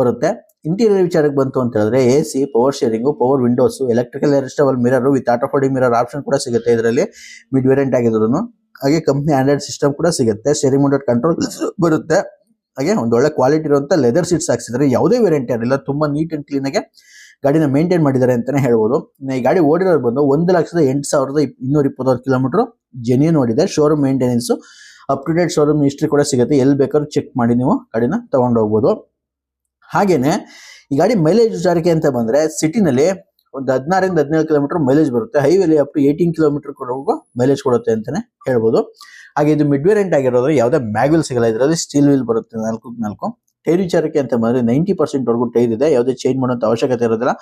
ಬರುತ್ತೆ. ಇಂಟೀರಿಯರ್ ವಿಚಾರಕ್ಕೆ ಬಂತು ಅಂತ ಹೇಳಿದ್ರೆ A C power steering power windows electrical adjustable mirror with auto folding mirror option ಕೂಡ ಸಿಗುತ್ತೆ ಇದರಲ್ಲಿ. ಮಿಡ್ ವೇರಿಯಂಟ್ ಆಗಿದ್ರು ಹಾಗೆ ಕಂಪ್ನಿ ಆಂಡ್ರಾಯ್ಡ್ ಸಿಸ್ಟಮ್ ಕೂಡ ಸಿಗುತ್ತೆ. ಸ್ಟೇರಿಂಗ್ ಮೋಟರ್ ಕಂಟ್ರೋಲ್ ಬರುತ್ತೆ. ಹಾಗೆ ಒಂದು ಒಳ್ಳೆ ಕ್ವಾಲಿಟಿ ಇರುವಂತ ಲೆದರ್ ಸೀಟ್ಸ್ ಹಾಕ್ಸಿದ್ರೆ ಯಾವುದೇ ವೇರಿಯಂಟ್ ಇರಲಿಲ್ಲ ತುಂಬಾ ನೀಟ್ ಅಂಡ್ ಕ್ಲೀನ್ ಆಗಿ ಗಾಡಿನ ಮೇಂಟೈನ್ ಮಾಡಿದ್ದಾರೆ ಅಂತಾನೆ ಹೇಳ್ಬೋದು. ಈ ಗಾಡಿ ಓಡಿರೋದು ಬಂದು ಒಂದು ಲಕ್ಷದ ಎಂಟು ಸಾವಿರದ ಇನ್ನೂರ ಇಪ್ಪತ್ತೊಂದು ಕಿಲೋಮೀಟರ್ ಜೆನ್ಯೂನ್ ಓಡಿದೆ. Showroom maintenance up to date showroom history ಕೂಡ ಸಿಗುತ್ತೆ. ಎಲ್ಲಿ ಬೇಕಾದ್ರೂ ಚೆಕ್ ಮಾಡಿ ನೀವು ಗಾಡಿನ ತಗೊಂಡು ಹೋಗ್ಬೋದು. ಹಾಗೇನೆ ಈ ಗಾಡಿ ಮೈಲೇಜ್ ವಿಚಾರಕ್ಕೆ ಅಂತ ಬಂದ್ರೆ ಸಿಟಿನಲ್ಲಿ ಒಂದು ಹದಿನಾರಿಂದ ಹದಿನೇಳು ಕಿಲೋಮೀಟರ್ ಮೈಲೇಜ್ ಬರುತ್ತೆ. ಹೈವೇಲಿ ಅಪ್ ಟು ಏಯ್ಟೀನ್ ಕಿಲೋಮೀಟರ್ ಕೊಡೋ ಮೈಲೇಜ್ ಕೊಡುತ್ತೆ ಅಂತಾನೆ ಹೇಳ್ಬೋದು. ಹಾಗೆ ಇದು ಮಿಡ್ ವೇರಿಯಂಟ್ ಆಗಿರೋದು ಯಾವುದೇ ಮ್ಯಾಗ್ವಿಲ್ ಸಿಗಲ್ಲ. ಇದರಲ್ಲಿ ಸ್ಟೀಲ್ ವೀಲ್ ಬರುತ್ತೆ ನಾಲ್ಕು ನಾಲ್ಕು. ಟೈರ್ ವಿಚಾರಕ್ಕೆ ಅಂತ ಬಂದರೆ ನೈಂಟಿ ಪರ್ಸೆಂಟ್ ವರೆಗೂ ಟೈರ್ ಇದೆ. ಯಾವುದೇ ಚೇಂಜ್ ಮಾಡುವಂತ ಅವಶ್ಯಕತೆ ಇರೋದಿಲ್ಲ.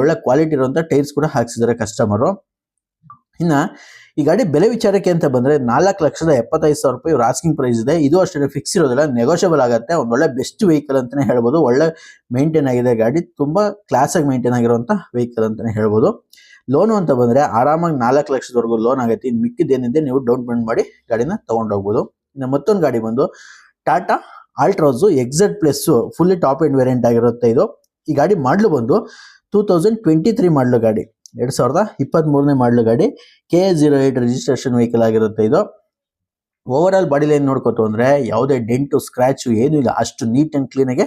ಒಳ್ಳೆ ಕ್ವಾಲಿಟಿ ಇರುವಂಥ ಟೈರ್ಸ್ ಕೂಡ ಹಾಕ್ಸಿದ್ದಾರೆ ಕಸ್ಟಮರು ಇನ್ನ ಈ ಗಾಡಿ ಬೆಲೆ ವಿಚಾರಕ್ಕೆ ಅಂತ ಬಂದರೆ ನಾಲ್ಕು ಲಕ್ಷದ ಎಪ್ಪತ್ತೈದು ಸಾವಿರ ರೂಪಾಯಿ ಆಸ್ಕಿಂಗ್ ಪ್ರೈಸ್ ಇದೆ. ಇದು ಅಷ್ಟೇ ಫಿಕ್ಸ್ ಇರೋದಿಲ್ಲ ನೆಗೋಷಿಯಬಲ್ ಆಗುತ್ತೆ ಒಳ್ಳೆ ಬೆಸ್ಟ್ ವೆಹಿಕಲ್ ಅಂತಾನೆ ಹೇಳ್ಬೋದು, ಒಳ್ಳೆ ಮೇಂಟೈನ್ ಆಗಿದೆ ಗಾಡಿ, ತುಂಬಾ ಕ್ಲಾಸ್ ಆಗಿ ಮೇಂಟೈನ್ ಆಗಿರುವಂಥ ವೆಹಿಕಲ್ ಅಂತಾನೆ ಹೇಳ್ಬೋದು. ಲೋನು ಅಂತ ಬಂದರೆ ಆರಾಮಾಗಿ ನಾಲ್ಕು ಲಕ್ಷದವರೆಗೂ ಲೋನ್ ಆಗುತ್ತೆ ಇನ್ನು ಮಿಕ್ಕಿದ್ದೇನಿದೆ ನೀವು ಡೌನ್ ಪೇಮೆಂಟ್ ಮಾಡಿ ಗಾಡಿನ ತೊಗೊಂಡೋಗ್ಬೋದು ಇನ್ನು ಮತ್ತೊಂದು ಗಾಡಿ ಬಂದು Tata Altroz XZ plus fully top end variant ಆಗಿರುತ್ತೆ ಇದು. ಈ ಗಾಡಿ ಮಾಡಲು ಬಂದು ಟೂ ತೌಸಂಡ್ ಟ್ವೆಂಟಿ ತ್ರೀ ಮಾಡಲು ಗಾಡಿ. ಎರಡ್ ಸಾವಿರದ ಇಪ್ಪತ್ತ್ ಮೂರನೇ ಮಾಡಲು ಗಾಡಿ K zero eight registration vehicle ಆಗಿರುತ್ತೆ ಇದು. ಓವರ್ ಆಲ್ ಬಾಡಿ ಲೈನ್ ನೋಡ್ಕೋತು ಅಂದರೆ ಯಾವುದೇ ಡೆಂಟು ಸ್ಕ್ರ್ಯಾಚು ಏನೂ ಇಲ್ಲ. ಅಷ್ಟು ನೀಟ್ ಆ್ಯಂಡ್ ಕ್ಲೀನ್ ಆಗಿ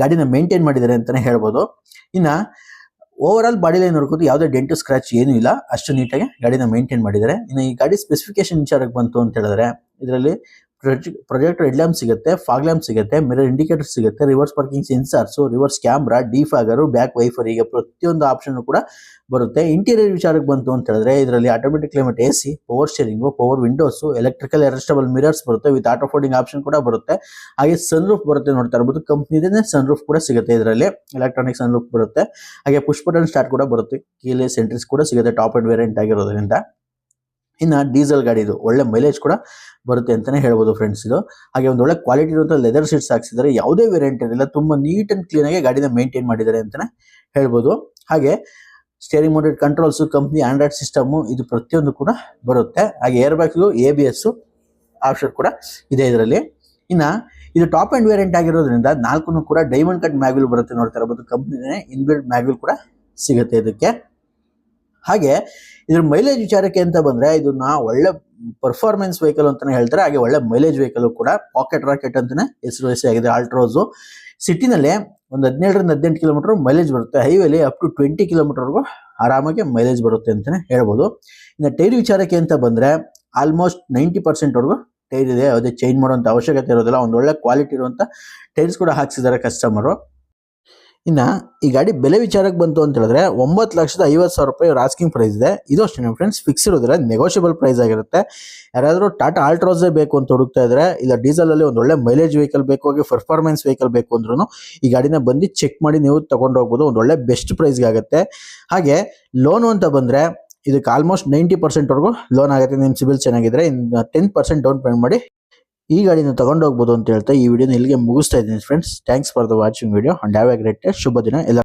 ಗಾಡಿನ ಮೇಂಟೈನ್ ಮಾಡಿದ್ದಾರೆ ಅಂತಾನೆ ಹೇಳ್ಬೋದು. ಇನ್ನ ಓವರ್ ಆಲ್ ಬಾಡಿ ಲೈನ್ ನೋಡ್ಕೋದು ಯಾವುದೇ ಡೆಂಟು ಸ್ಕ್ರಾಚ್ ಏನೂ ಇಲ್ಲ. ಅಷ್ಟು ನೀಟಾಗಿ ಗಾಡಿನ ಮೇಂಟೈನ್ ಮಾಡಿದ್ದಾರೆ. ಇನ್ನು ಈ ಗಾಡಿ ಸ್ಪೆಸಿಫಿಕೇಶನ್ ವಿಚಾರಕ್ಕೆ ಬಂತು ಅಂತ ಹೇಳಿದ್ರೆ, ಇದರಲ್ಲಿ ಪ್ರೊಜೆಕ್ಟ್ ಹೆಡ್ ಲ್ಯಾಂಪ್ ಸಿಗುತ್ತೆ ಫಾಗ್ ಲ್ಯಾಂಪ್ ಸಿಗುತ್ತೆ ಮಿರರ್ ಇಂಡಿಕೇಟರ್ ಸಿಗುತ್ತೆ reverse parking so reverse camera defogger back wiper ಈಗ ಪ್ರತಿಯೊಂದು ಆಪ್ಷನ್ ಕೂಡ ಬರುತ್ತೆ. ಇಂಟೀರಿಯರ್ ವಿಚಾರಕ್ಕೆ ಬಂತು ಅಂತ ಹೇಳಿದ್ರೆ, ಇದರಲ್ಲಿ automatic climate A C power steering power windows electrical adjustable mirrors ಬರುತ್ತೆ ವಿತ್ ಆಟೋ ಫೋಲ್ಡಿಂಗ್ ಆಪ್ಷನ್ ಕೂಡ ಬರುತ್ತೆ. ಹಾಗೆ ಸನ್ ರೂಫ್ ಬರುತ್ತೆ ನೋಡ್ತಾ ಇರ್ಬೋದು ಕಂಪ್ನಿದೇ ಸನ್ ರೂಫ್ ಕೂಡ ಸಿಗುತ್ತೆ ಇದರಲ್ಲಿ. ಎಲೆಕ್ಟ್ರಾನಿಕ್ ಸನ್ ರೂಫ್ ಬರುತ್ತೆ. ಹಾಗೆ ಪುಷ್ಪಟನ್ ಸ್ಟಾರ್ಟ್ ಕೂಡ ಬರುತ್ತೆ. ಕೀಲೆ ಸೆಂಟ್ರಿಸ್ ಕೂಡ ಸಿಗುತ್ತೆ ಟಾಪ್ ಅಂಡ್ ವೇರಿಯಂಟ್ ಆಗಿರೋದ್ರಿಂದ. ಇನ್ನು ಡೀಸೆಲ್ ಗಾಡಿ ಇದು ಒಳ್ಳೆ ಮೈಲೇಜ್ ಕೂಡ ಬರುತ್ತೆ ಅಂತಲೇ ಹೇಳ್ಬೋದು ಫ್ರೆಂಡ್ಸ್ ಇದು. ಹಾಗೆ ಒಂದು ಒಳ್ಳೆ ಕ್ವಾಲಿಟಿ ಇರುವಂಥ ಲೆದರ್ ಸೀಟ್ಸ್ ಹಾಕ್ಸಿದ್ದಾರೆ ಯಾವುದೇ ವೇರಿಯಂಟ್ ಇರಲಿಲ್ಲ, ತುಂಬ ನೀಟ್ ಆ್ಯಂಡ್ ಕ್ಲೀನಾಗಿ ಗಾಡಿನ ಮೇಂಟೈನ್ ಮಾಡಿದ್ದಾರೆ ಅಂತಲೇ ಹೇಳ್ಬೋದು. ಹಾಗೆ steering mounted controls company Android system ಇದು ಪ್ರತಿಯೊಂದು ಕೂಡ ಬರುತ್ತೆ. ಹಾಗೆ air bags A B S option ಕೂಡ ಇದೆ ಇದರಲ್ಲಿ. ಇನ್ನು ಇದು ಟಾಪ್ ಆ್ಯಂಡ್ ವೇರಿಯಂಟ್ ಆಗಿರೋದ್ರಿಂದ ನಾಲ್ಕು ಕೂಡ ಡೈಮಂಡ್ ಕಟ್ ಮ್ಯಾಗ್ವಿಲ್ ಬರುತ್ತೆ ನೋಡ್ತಾ ಇರಬಹುದು ಕಂಪ್ನಿನೇ ಇನ್ಬಿಲ್ಡ್ ಮ್ಯಾಗ್ವಿಲ್ ಕೂಡ ಸಿಗುತ್ತೆ ಇದಕ್ಕೆ. ಹಾಗೆ ಇದ್ರ ಮೈಲೇಜ್ ವಿಚಾರಕ್ಕೆ ಅಂತ ಬಂದ್ರೆ ಇದನ್ನ ಒಳ್ಳೆ ಪರ್ಫಾರ್ಮೆನ್ಸ್ ವೆಹಿಕಲ್ ಅಂತಾನೆ ಹೇಳ್ತಾರೆ. ಹಾಗೆ ಒಳ್ಳೆ ಮೈಲೇಜ್ ವೆಹಿಕಲ್ ಕೂಡ ಪಾಕೆಟ್ ರಾಕೆಟ್ ಅಂತಾನೆ ಹೆಸರು ಆಗಿದೆ. ಆಲ್ಟ್ರೋಸು ಸಿಟಿನಲ್ಲಿ ಒಂದು ಹದಿನೇಳರಿಂದ ಹದಿನೆಂಟು ಕಿಲೋಮೀಟರ್ ಮೈಲೇಜ್ ಬರುತ್ತೆ. ಹೈವೇಲಿ ಅಪ್ ಟು ಟ್ವೆಂಟಿ ಕಿಲೋಮೀಟರ್ವರೆಗೂ ಆರಾಮಾಗಿ ಮೈಲೇಜ್ ಬರುತ್ತೆ ಅಂತಾನೆ ಹೇಳ್ಬೋದು. ಇನ್ನು ಟೈರ್ ವಿಚಾರಕ್ಕೆ ಅಂತ ಬಂದ್ರೆ ಆಲ್ಮೋಸ್ಟ್ ನೈಂಟಿ ಪರ್ಸೆಂಟ್ವರೆಗೂ ಟೈರ್ ಇದೆ. ಯಾವುದೇ ಚೇಂಜ್ ಮಾಡುವಂಥ ಅವಶ್ಯಕತೆ ಇರೋದಿಲ್ಲ. ಒಂದು ಒಳ್ಳೆ ಕ್ವಾಲಿಟಿ ಇರುವಂಥ ಟೈರ್ಸ್ ಕೂಡ ಹಾಕ್ಸಿದ್ದಾರೆ ಕಸ್ಟಮರು ಇನ್ನ ಈ ಗಾಡಿ ಬೆಲೆ ವಿಚಾರಕ್ಕೆ ಬಂತು ಅಂತ ಹೇಳಿದ್ರೆ ಒಂಬತ್ತು ಲಕ್ಷದ ಐವತ್ತು ಸಾವಿರ ರೂಪಾಯಿ ಆಸ್ಕಿಂಗ್ ಪ್ರೈಸ್ ಇದೆ. ಇದು ಅಷ್ಟೇ ನಿಮ್ಮ ಫ್ರೆಂಡ್ಸ್ ಫಿಕ್ಸ್ ಇರೋದಿಲ್ಲ ನೆಗೋಷಿಯಬಲ್ ಪ್ರೈಸ್ ಆಗಿರುತ್ತೆ. ಯಾರಾದರೂ ಟಾಟಾ ಆಲ್ಟ್ರೋಸೇ ಬೇಕು ಅಂತ ಹುಡುಕ್ತಾ ಇದ್ರೆ, ಇಲ್ಲ ಡೀಸೆಲ್ ಅಲ್ಲಿ ಒಂದು ಒಳ್ಳೆ ಮೈಲೇಜ್ ವೆಹಿಕಲ್ ಬೇಕು, ಹಾಗೆ ಪರ್ಫಾರ್ಮೆನ್ಸ್ ವೆಹಿಕಲ್ ಬೇಕು ಅಂದ್ರೂ ಈ ಗಾಡಿನ ಬಂದು ಚೆಕ್ ಮಾಡಿ ನೀವು ತೊಗೊಂಡು ಹೋಗ್ಬೋದು, ಒಂದು ಒಳ್ಳೆ ಬೆಸ್ಟ್ ಪ್ರೈಸ್ಗೆ ಆಗುತ್ತೆ. ಹಾಗೆ ಲೋನು ಅಂತ ಬಂದರೆ ಇದಕ್ಕೆ ಆಲ್ಮೋಸ್ಟ್ ನೈಂಟಿ ಪರ್ಸೆಂಟ್ವರೆಗೂ ಲೋನ್ ಆಗುತ್ತೆ. ನಿಮ್ಮ ಸಿಬಿಲ್ ಚೆನ್ನಾಗಿದ್ರೆ ಇನ್ನು ಟೆನ್ ಪರ್ಸೆಂಟ್ ಡೌನ್ ಪೇಮೆಂಟ್ ಮಾಡಿ ಈ ಗಾಡಿನ ತಗೊಂಡು ಹೋಗ್ಬೋದು ಅಂತ ಹೇಳ್ತಾ ಈ ವಿಡಿಯೋನ ಇಲ್ಲಿಗೆ ಮುಗಿಸ್ತಾ ಇದ್ದೀನಿ friends thanks for the watching video and have a great ಶುಭ ದಿನ. ಎಲ್ಲ